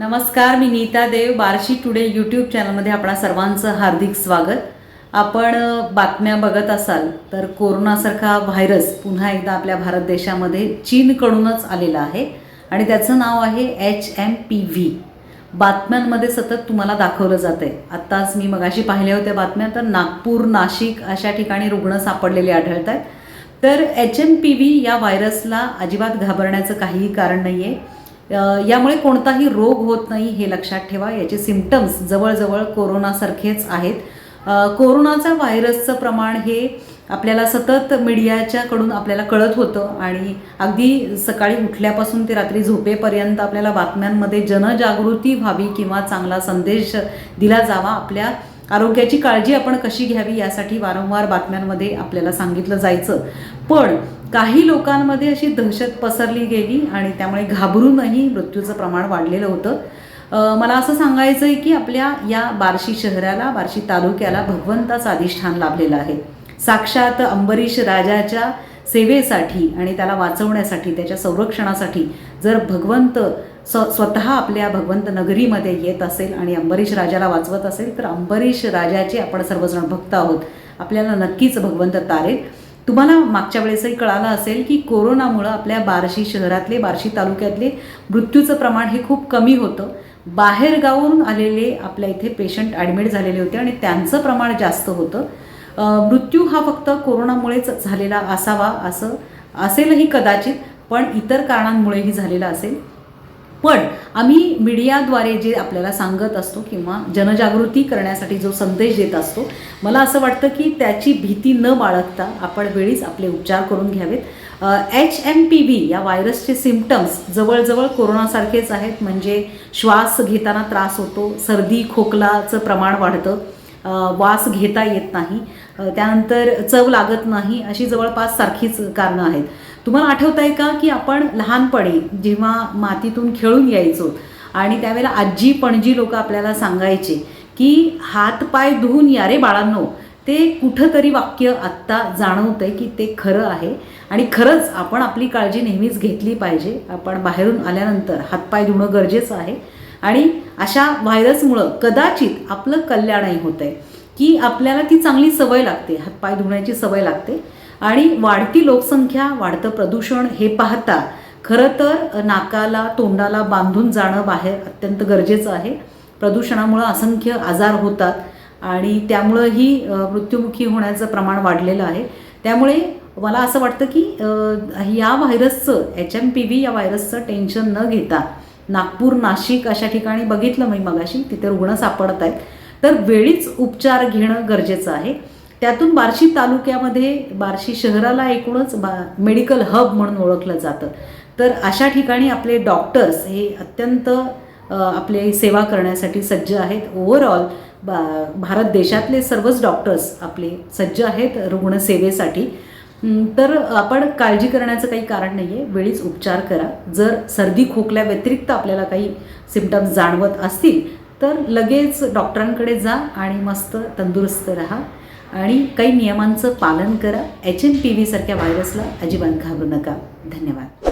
नमस्कार मी Neeta Dev Barshi today YouTube चॅनलमध्ये आपणा सर्वांचं हार्दिक स्वागत. आपण बातम्या बघत असाल तर कोरोनासारखा व्हायरस पुन्हा एकदा आपल्या भारत देशामध्ये चीनकडूनच आलेला आहे आणि त्याचं नाव आहे एच एम पी व्ही बातम्यांमध्ये सतत तुम्हाला दाखवलं जातं आहे आत्ताच मी मगाशी पाहिल्या होत्या बातम्या तर नागपूर नाशिक अशा ठिकाणी रुग्ण सापडलेले आढळत आहेत तर एच एम पी व्ही या व्हायरसला अजिबात घाबरण्याचं काहीही कारण नाही आहे यामुळे कोणताही रोग होत नाही हे लक्षात ठेवा. याचे सिमटम्स जवळजवळ कोरोनासारखेच आहेत. कोरोनाचा व्हायरसचं प्रमाण हे आपल्याला सतत मीडियाच्याकडून आपल्याला कळत होतं आणि अगदी सकाळी उठल्यापासून ते रात्री झोपेपर्यंत आपल्याला बातम्यांमध्ये जनजागृती व्हावी किंवा चांगला संदेश दिला जावा. आपल्या आरोग्याची काळजी आपण कशी घ्यावी यासाठी वारंवार बातम्यांमध्ये आपल्याला सांगितलं जायचं. पण काही लोकांमध्ये अशी दहशत पसरली गेली आणि त्यामुळे घाबरूनही मृत्यूचं प्रमाण वाढलेलं होतं. मला असं सांगायचं आहे की आपल्या या बार्शी शहराला बार्शी तालुक्याला भगवंताचं अधिष्ठान लाभलेलं आहे. साक्षात अंबरीश राजाच्या सेवेसाठी आणि त्याला वाचवण्यासाठी त्याच्या संरक्षणासाठी जर भगवंत स्व स्वतः आपल्या भगवंत नगरीमध्ये येत असेल आणि अंबरीश राजाला वाचवत असेल तर अंबरीश राजाचे आपण सर्वजण भक्त आहोत. आपल्याला नक्कीच भगवंत तारेल. तुम्हाला मागच्या वेळेसही कळालं असेल की कोरोनामुळं आपल्या बार्शी शहरातले बार्शी तालुक्यातले मृत्यूचं प्रमाण हे खूप कमी होतं. बाहेरगावून आलेले आपल्या इथे पेशंट ॲडमिट झालेले होते आणि त्यांचं प्रमाण जास्त होतं. मृत्यू हा फक्त कोरोनामुळेच झालेला असावा असं असेलही कदाचित पण इतर कारणांमुळेही झालेला असेल. पण आम्ही मीडियाद्वारे जे आपल्याला सांगत असतो किंवा जनजागृती करण्यासाठी जो संदेश देत असतो मला असं वाटतं की त्याची भीती न बाळगता आपण वेळीच आपले उपचार करून घ्यावेत. एच एम पी व्ही या व्हायरसचे सिमटम्स जवळजवळ कोरोनासारखेच आहेत. म्हणजे श्वास घेताना त्रास होतो सर्दी खोकलाचं प्रमाण वाढतं वास घेता येत नाही त्यानंतर चव लागत नाही अशी जवळपास सारखीच कारणं आहेत. तुम्हाला आठवत आहे का की आपण लहानपणी जेव्हा मातीतून खेळून यायचो आणि त्यावेळेला आजी पणजी लोक आपल्याला सांगायचे की हातपाय धुवून या रे बाळांनो. ते कुठंतरी वाक्य आत्ता जाणवतं आहे की ते खरं आहे आणि खरंच आपण आपली काळजी नेहमीच घेतली पाहिजे. आपण बाहेरून आल्यानंतर हातपाय धुणं गरजेचं आहे आणि अशा व्हायरसमुळं कदाचित आपलं कल्याणही होतं आहे की आपल्याला ती चांगली सवय लागते. हातपाय धुण्याची सवय लागते. आणि वाढती लोकसंख्या वाढतं प्रदूषण हे पाहता खरं तर नाकाला तोंडाला बांधून जाणं बाहेर अत्यंत गरजेचं आहे. प्रदूषणामुळं असंख्य आजार होतात आणि त्यामुळंही ही मृत्युमुखी होण्याचं प्रमाण वाढलेलं आहे. त्यामुळे मला असं वाटतं की या व्हायरसचं एच एम पी व्ही या व्हायरसचं टेन्शन न घेता नागपूर नाशिक अशा ठिकाणी बघितलं मी मगाशी तिथे रुग्ण सापडत आहेत तर वेळीच उपचार घेणं गरजेचं आहे. त्यातून बार्शी तालुक्यामध्ये बार्शी शहराला एकूणच बा मेडिकल हब म्हणून ओळखलं जातं. तर अशा ठिकाणी आपले डॉक्टर्स हे अत्यंत आपले सेवा करण्यासाठी सज्ज आहेत. ओव्हरऑल बा भारत देशातले सर्वच डॉक्टर्स आपले सज्ज आहेत रुग्णसेवेसाठी तर आपण काळजी करण्याचं काही कारण नाही आहे वेळीच उपचार करा. जर सर्दी खोकल्या व्यतिरिक्त आपल्याला काही सिमटम्स जाणवत असतील तर लगेच डॉक्टरांकडे जा आणि मस्त तंदुरुस्त राहा आणि काही नियमांचं पालन करा. एच एन पी व्हीसारख्या व्हायरसला अजिबात घाबरू नका. धन्यवाद.